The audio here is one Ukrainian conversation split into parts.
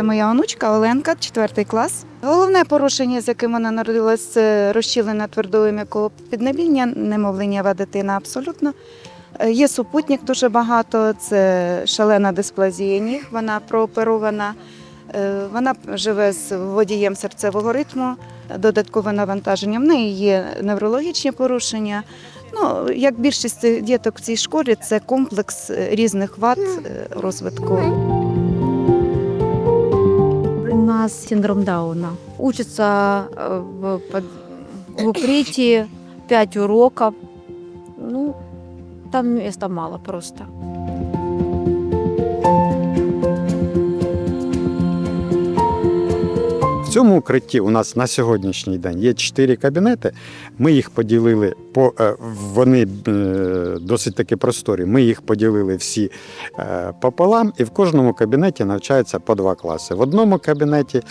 моя онучка Оленка, четвертий клас. Головне порушення, з яким вона народилась, це розчілення твердої м'якого піднебіння, немовленєва дитина абсолютно. Е, Є супутник дуже багато, це шалена дисплазія ніг, вона прооперована. Е, Вона живе з водієм серцевого ритму, додаткове навантаження. В неї є неврологічні порушення. Ну, як більшість діток в цій школі, це комплекс е, різних вад розвитку. Нас синдром Дауна. Учится э, в, под- в укрытии 5 уроков. Ну, там места мало просто. Цьому укритті у нас на сьогоднішній день є чотири кабінети. Ми їх поділили по е, вони е, досить таки просторі. Ми їх поділили всі е, пополам, і в кожному кабінеті навчаються по два класи. В одному кабінеті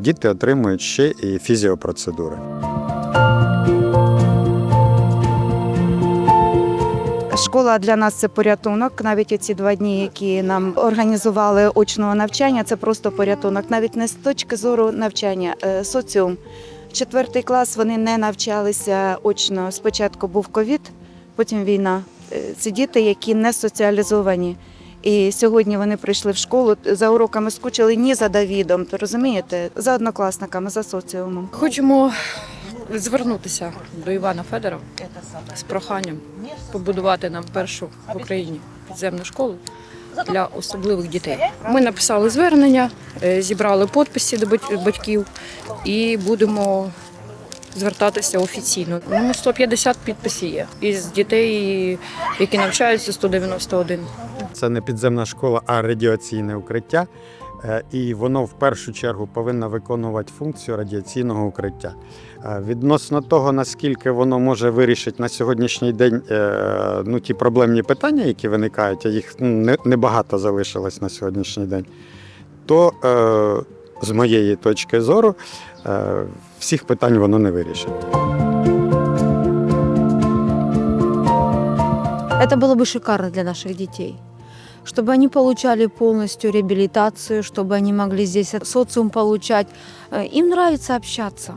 діти отримують ще і фізіопроцедури. Школа для нас це порятунок. Навіть ці два дні, які нам організували очного навчання, це просто порятунок. Навіть не з точки зору навчання, е, соціум. Четвертий клас вони не навчалися очно. Спочатку був ковід, потім війна. Це діти, які не соціалізовані. І сьогодні вони прийшли в школу за уроками скучили ні за Давідом, то розумієте, за однокласниками, за соціумом. Хочемо звернутися до Івана Федорова з проханням побудувати нам першу в Україні підземну школу для особливих дітей. Ми написали звернення, е, зібрали підписи до батьків і будемо звертатися офіційно. Ну, 150 підписів є. Із дітей, які навчаються, 191. Це не підземна школа, а радіаційне укриття. Е, І воно в першу чергу повинно виконувати функцію радіаційного укриття. Е, Відносно того, наскільки воно може вирішити на сьогоднішній день е, ну, ті проблемні питання, які виникають, а їх ну, не- небагато залишилось на сьогоднішній день, то е, з моєї точки зору е, всіх питань воно не вирішить. Это было бы шикарно для наших детей. Чтобы они получали полностью реабилитацию, чтобы они могли здесь социум получать. Э, Им нравится общаться.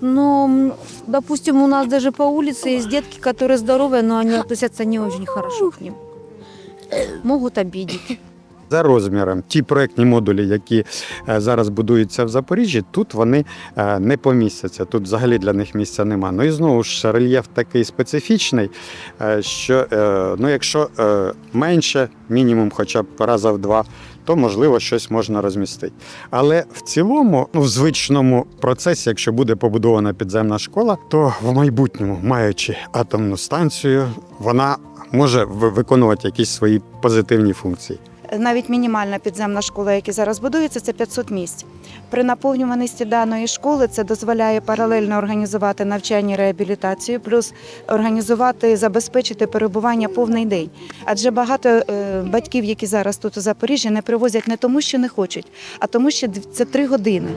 Но, м, допустим, у нас даже по улице есть детки, которые здоровые, но они относятся не очень хорошо к ним. Могут обидеть. За розміром, ті проектні модулі, які е, зараз будуються в Запоріжжі, тут вони е, не помістяться. Тут взагалі для них місця нема. Ну і знову ж рельєф такий специфічний, е, що ну, якщо менше, мінімум, хоча б раза в два, то можливо щось можна розмістити. Але в цілому, ну в звичному процесі, якщо буде побудована підземна школа, то в майбутньому, маючи атомну станцію, вона може виконувати якісь свої позитивні функції. Навіть мінімальна підземна школа, яка зараз будується, це 500 місць. При наповнюваності даної школи це дозволяє паралельно організувати навчання і реабілітацію, плюс організувати, забезпечити перебування повний день. Адже багато е, батьків, які зараз тут у Запоріжжі, не привозять не тому, що не хочуть, а тому, що це три години.